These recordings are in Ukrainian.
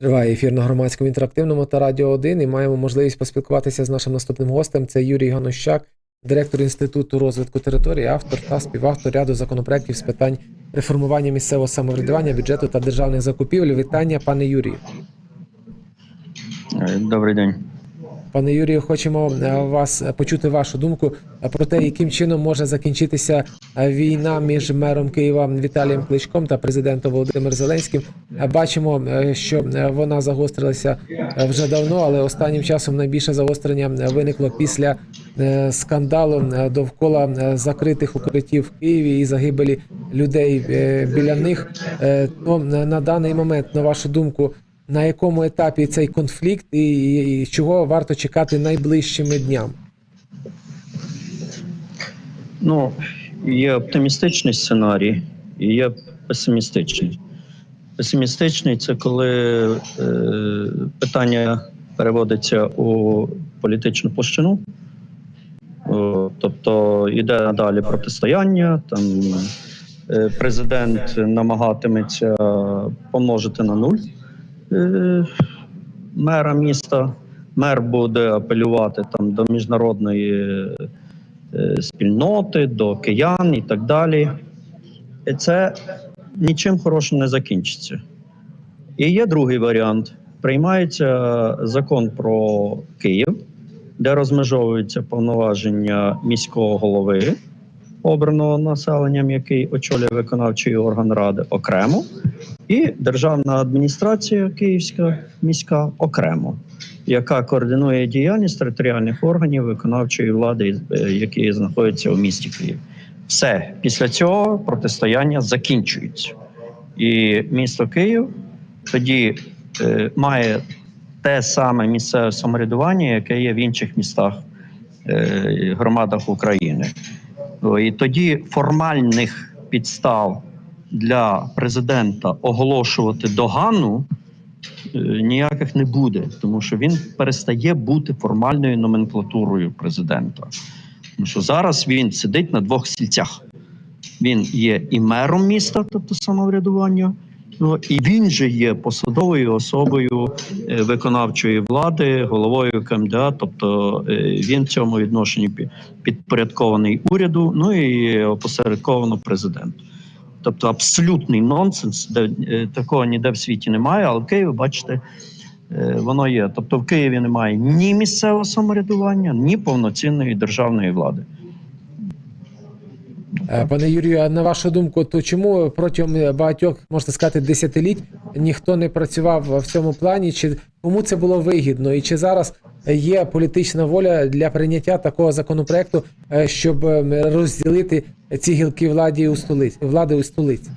Триває ефір на громадському інтерактивному та Радіо 1 і маємо можливість поспілкуватися з нашим наступним гостем. Це Юрій Ганощак, директор Інституту розвитку території, автор та співавтор ряду законопроєктів з питань реформування місцевого самоврядування, бюджету та державних закупівель. Вітання, пане Юрію. Е, Добрий день. Пане Юрію, хочемо е, вас е, почути вашу думку е, про те, яким чином може закінчитися війна між мером Києва Віталієм Кличком та президентом Володимиром Зеленським. Бачимо, що вона загострилася вже давно, але останнім часом найбільше загострення виникло після скандалу довкола закритих укриттів в Києві і загибелі людей біля них. То на даний момент, на вашу думку, на якому етапі цей конфлікт і, і, чого варто чекати найближчими днями? Ну, є оптимістичний сценарій і є песимістичний. Песимістичний це коли е, питання переводиться у політичну площину. Тобто йде надалі протистояння, там е, президент намагатиметься помножити на нуль мера міста. Мер буде апелювати там до міжнародної е, спільноти, до киян і так далі. І це нічим хорошим не закінчиться. І є другий варіант: приймається закон про Київ, де розмежовуються повноваження міського голови, обраного населенням, який очолює виконавчий орган ради окремо, і державна адміністрація Київська міська окремо, яка координує діяльність територіальних органів виконавчої влади, е, які знаходяться у місті Київ. Все після цього протистояння закінчується, і місто Київ тоді е, має те саме місцеве самоврядування, яке є в інших містах е, громадах України. І тоді формальних підстав для президента оголошувати догану е, ніяких не буде, тому що він перестає бути формальною номенклатурою президента. Тому що зараз він сидить на двох стільцях. Він є і мером міста, тобто самоврядування, ну, і він же є посадовою особою е, виконавчої влади, головою КМДА, тобто е, він в цьому відношенні підпорядкований уряду, ну і опосередковано президенту. Тобто абсолютний нонсенс, де е, такого ніде в світі немає, але в Києві, бачите, воно є. Тобто в Києві немає ні місцевого самоврядування, ні повноцінної державної влади. Е, Пане Юрію, а на вашу думку, то чому протягом багатьох, можна сказати, десятиліть ніхто не працював в цьому плані? Чи кому це було вигідно? І чи зараз є політична воля для прийняття такого законопроекту, е, щоб е, розділити ці гілки влади у столиці влади у столиці?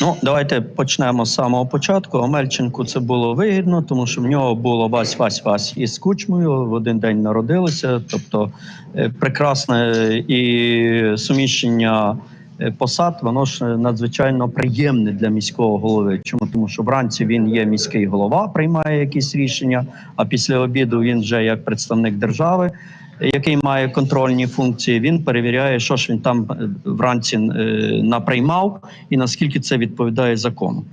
Ну, давайте почнемо з самого початку. Омельченку це було вигідно, тому що в нього було вась вась вась із кучмою. В один день народилися. Тобто е, прекрасне і суміщення е, посад, воно ж надзвичайно приємне для міського голови. Чому тому, що вранці він є міський голова, приймає якісь рішення, а після обіду він вже як представник держави який має контрольні функції, він перевіряє, що ж він там е, вранці е, наприймав і наскільки це відповідає закону.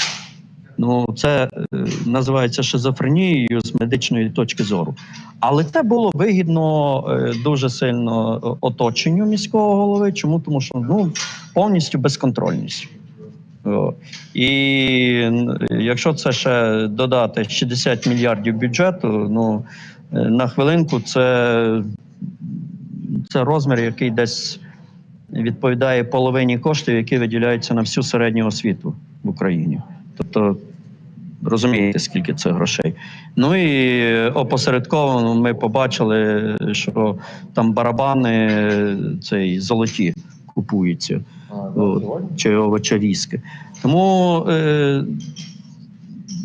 Ну, це е, називається шизофренією з медичної точки зору. Але це було вигідно дуже сильно оточенню міського голови. Чому? Тому що ну, повністю безконтрольність. І якщо це ще додати 60 мільярдів бюджету, ну на хвилинку це, це розмір, який десь відповідає половині коштів, які виділяються на всю середню освіту в Україні. Тобто розумієте, скільки це грошей. Ну і опосередковано ми побачили, що там барабани цей золоті купуються чи овочарізки. Тому, е,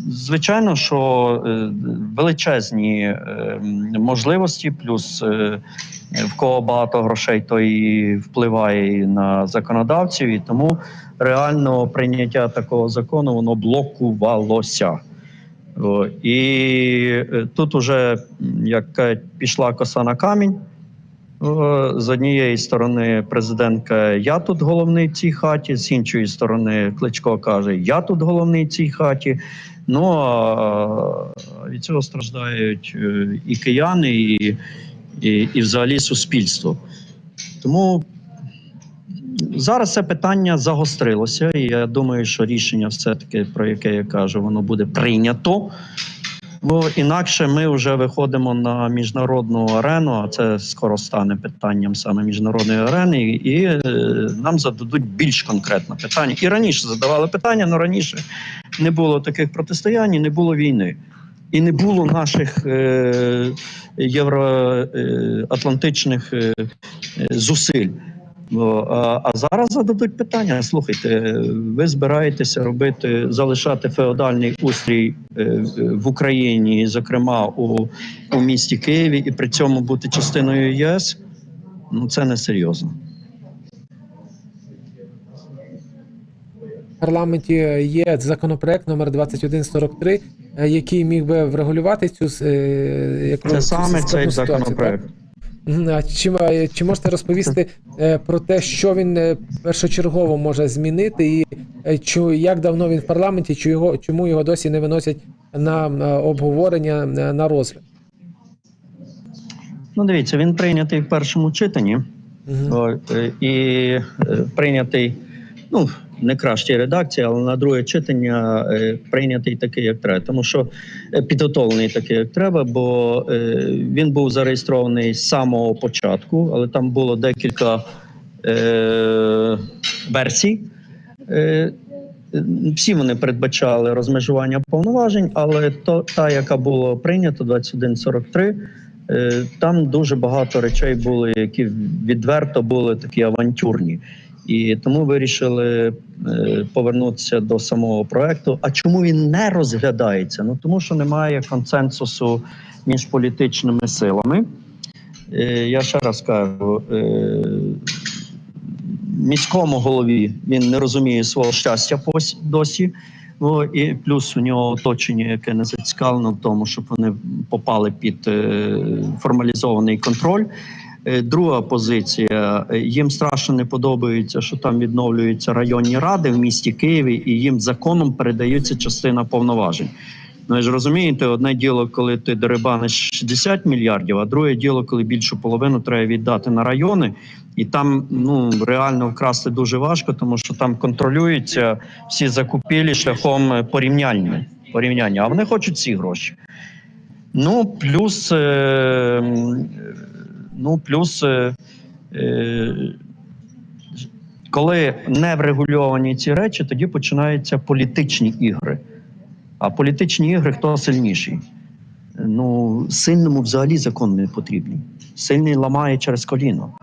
звичайно, що е, величезні е, можливості, плюс в кого багато грошей, то і впливає на законодавців, і тому реально прийняття такого закону воно блокувалося. І е, тут уже, як пішла коса на камінь. З однієї сторони, президентка, я тут головний в цій хаті, з іншої сторони, Кличко каже, я тут головний в цій хаті. Ну а від цього страждають е, і кияни, і, і, і взагалі суспільство. Тому зараз це питання загострилося, і я думаю, що рішення, все-таки, про яке я кажу, воно буде прийнято. Бо інакше ми вже виходимо на міжнародну арену, а це скоро стане питанням саме міжнародної арени, і е, нам зададуть більш конкретне питання. І раніше задавали питання, але раніше не було таких протистоянь, не було війни. І не було наших е, євроатлантичних е, е, зусиль. А, а зараз зададуть питання: слухайте, ви збираєтеся робити, залишати феодальний устрій е, в Україні, зокрема у, у місті Києві, і при цьому бути частиною ЄС. Ну це не серйозно. Парламенті є законопроект номер 2143, е, який міг би врегулювати цю е, яку- Це саме цей ситуацію, законопроект. так? Чи, чи можете розповісти е, про те, що він е, першочергово може змінити, і е, чу, як давно він в парламенті, чи його, чому його досі не виносять на е, обговорення е, на розгляд? Ну, дивіться, він прийнятий в першому читанні. Е, і е, прийнятий, ну, не кращій редакції, але на друге читання е, прийнятий такий, як треба. Тому що е, підготовлений такий, як треба, бо е, він був зареєстрований з самого початку, але там було декілька е, версій. Е, всі вони передбачали розмежування повноважень, але то, та, яка була прийнята, 2143, е, там дуже багато речей були, які відверто були такі авантюрні. І тому вирішили е, повернутися до самого проекту. А чому він не розглядається? Ну тому що немає консенсусу між політичними силами. Е, я ще раз кажу. Е, міському голові він не розуміє свого щастя досі. Ну і плюс у нього оточення, яке не зацікавлено в тому, щоб вони попали під формалізований контроль. Е, Друга позиція е, їм страшно не подобається, що там відновлюються районні ради в місті Києві, і їм законом передається частина повноважень. Ну, ж розумієте, одне діло, коли ти дерибаниш 60 мільярдів, а друге діло, коли більшу половину треба віддати на райони, і там ну реально вкрасти дуже важко, тому що там контролюються всі закупівлі шляхом порівняння. порівняння. А вони хочуть ці гроші. Ну, плюс, е, ну, плюс, е, е, коли не врегульовані ці речі, тоді починаються політичні ігри. А політичні ігри хто сильніший? Ну, сильному взагалі закон не потрібний. Сильний ламає через коліно.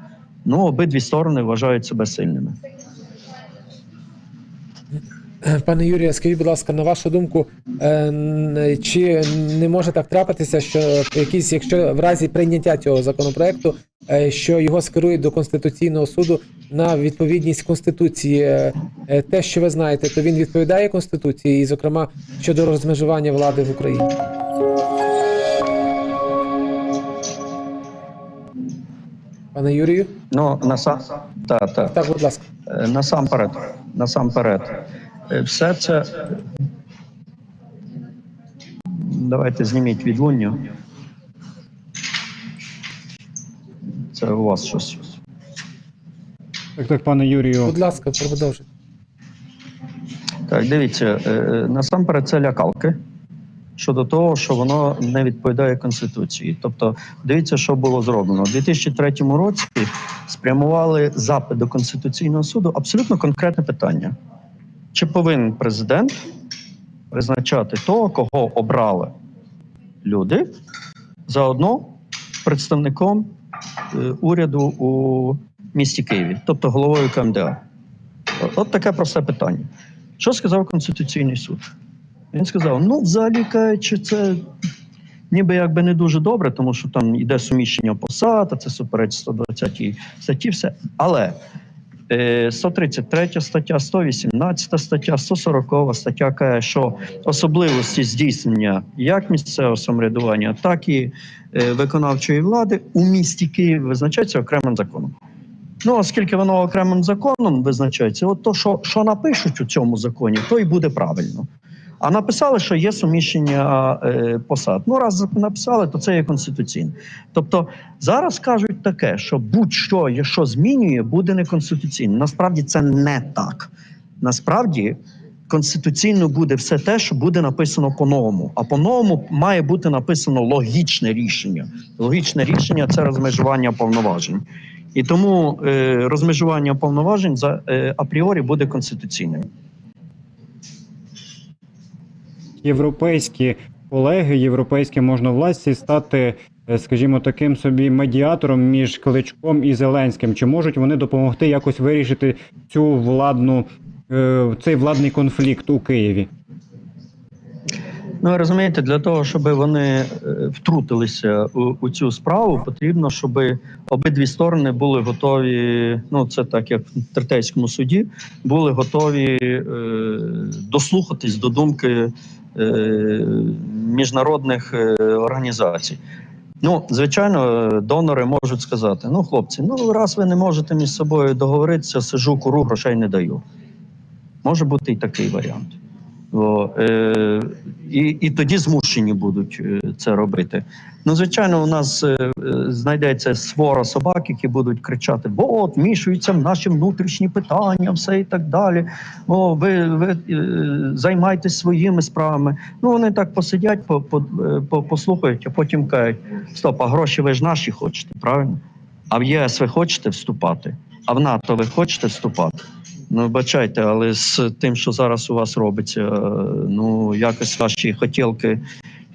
Ну, обидві сторони вважають себе сильними. Е, Пане Юрію, скажіть, будь ласка, на вашу думку, е, чи не може так трапитися, що якісь, якщо в разі прийняття цього законопроекту, е, що його скерують до Конституційного суду на відповідність Конституції, те, що ви знаєте, то він відповідає Конституції, і, зокрема, щодо розмежування влади в Україні? Пане Юрію, Ну, насам... та, та. так, будь ласка. Насамперед, насамперед, все це. Давайте зніміть відлуння. Це у вас щось. Так, так, пане Юрію. Будь ласка, продовжуйте. Так, дивіться, е, е, насамперед це лякалки щодо того, що воно не відповідає Конституції. Тобто, дивіться, що було зроблено. У 2003 році спрямували запит до Конституційного суду абсолютно конкретне питання: чи повинен президент призначати того, кого обрали люди, заодно представником е, уряду у місті Києві, тобто головою КМДА? От таке просте питання. Що сказав Конституційний суд? Він сказав: ну, взагалі кажучи, це ніби якби не дуже добре, тому що там йде суміщення посад, а це супереч 120 статті, все. Але 133 стаття, 118 стаття, 140 стаття каже, що особливості здійснення як місцевого самоврядування, так і е, виконавчої влади у місті Київ визначаються окремим законом. Ну, оскільки воно окремим законом визначається, от то, що, що напишуть у цьому законі, то і буде правильно. А написали, що є суміщення е, посад. Ну, раз написали, то це є конституційне. Тобто зараз кажуть таке, що будь-що, якщо змінює, буде неконституційно. Насправді це не так. Насправді конституційно буде все те, що буде написано по-новому. А по-новому має бути написано логічне рішення. Логічне рішення це розмежування повноважень. І тому е, розмежування повноважень за е, апріорі буде конституційним. Європейські колеги, європейські можновладці стати, е, скажімо, таким собі медіатором між Кличком і Зеленським. Чи можуть вони допомогти якось вирішити цю владну, е, цей владний конфлікт у Києві? Ну, розумієте, для того, щоб вони е, втрутилися у, у цю справу, потрібно, щоб обидві сторони були готові. Ну, це так, як в третейському суді, були готові е, дослухатись до думки міжнародних е, організацій. Ну, звичайно, донори можуть сказати: ну, хлопці, ну раз ви не можете між собою договоритися, сижу, куру, грошей не даю. Може бути і такий варіант. О, е, і, і тоді змушені будуть е, це робити. Ну, звичайно, у нас е, е, знайдеться свора собак, які будуть кричати: от, вмішуються в наші внутрішні питання, все і так далі. О, ви, ви е, займайтесь своїми справами. Ну, вони так посидять, по, по, е, по, послухають, а потім кажуть: стоп, а гроші ви ж наші хочете, правильно? А в ЄС ви хочете вступати, а в НАТО ви хочете вступати. Ну, бачайте, але з тим, що зараз у вас робиться, е, ну якось ваші хотілки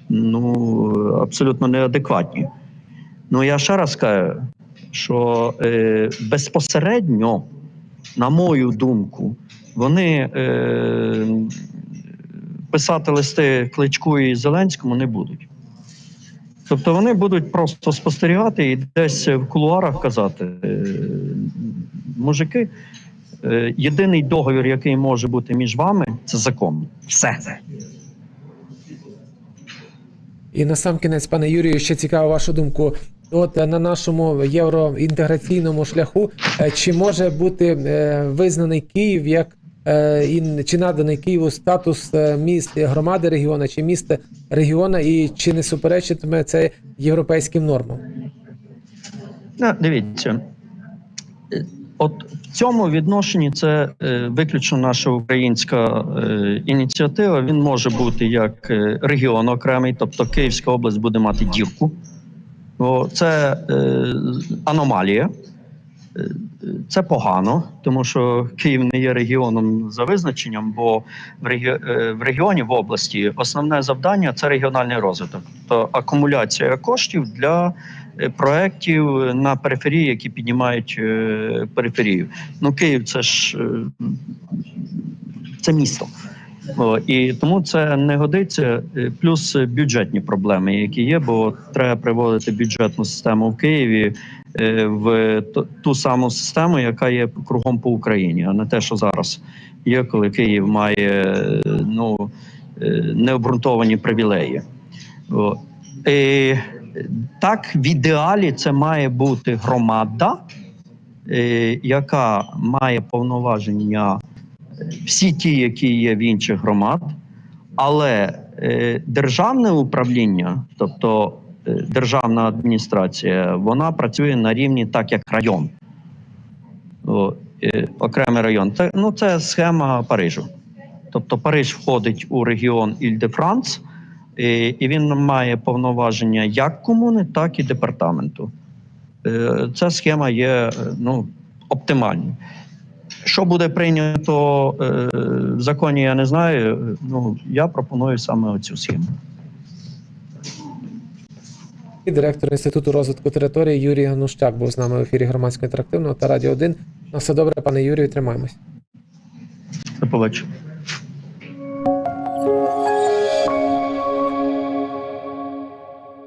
ну абсолютно неадекватні. Ну я ще раз кажу, що е, безпосередньо, на мою думку, вони е, писати листи Кличку і Зеленському не будуть. Тобто вони будуть просто спостерігати і десь в кулуарах казати: е, мужики, Єдиний договір, який може бути між вами, це закон. Все. І на сам кінець, пане Юрію, ще цікава вашу думку. От е, на нашому євроінтеграційному шляху е, чи може бути е, визнаний Київ як е, чи наданий Києву статус е, міст громади регіону чи міста регіона, і чи не суперечитиме це європейським нормам? Ну, дивіться, Е, от в цьому відношенні це е, виключно наша українська е, ініціатива. Він може бути як е, регіон окремий, тобто Київська область буде мати дірку. Це аномалія. Це погано, тому що Київ не є регіоном за визначенням, бо в, регі... е, в регіоні в області основне завдання це регіональний розвиток, тобто акумуляція коштів для е, проєктів на периферії, які піднімають е, периферію. Ну, Київ це ж це місто. І тому це не годиться. Плюс бюджетні проблеми, які є, бо треба приводити бюджетну систему в Києві в ту- саму систему, яка є кругом по Україні, а не те, що зараз є, коли Київ має е, ну, е, необґрунтовані привілеї. І, так, в ідеалі це має бути громада, е, яка має повноваження всі ті, які є в інших громад, але е, державне управління, тобто е, державна адміністрація, вона працює на рівні так, як район. Е, окремий район. Це, ну, це схема Парижу. Тобто Париж входить у регіон Іль-де-Франц, е, і він має повноваження як комуни, так і департаменту. Е, Ця схема є ну, оптимальною. Що буде прийнято е, в законі, я не знаю. Ну я пропоную саме оцю схему. І директор інституту розвитку території Юрій Ганущак був з нами в ефірі громадського інтерактивного та радіо 1. На все добре, пане Юрію, тримаємось. До побачення.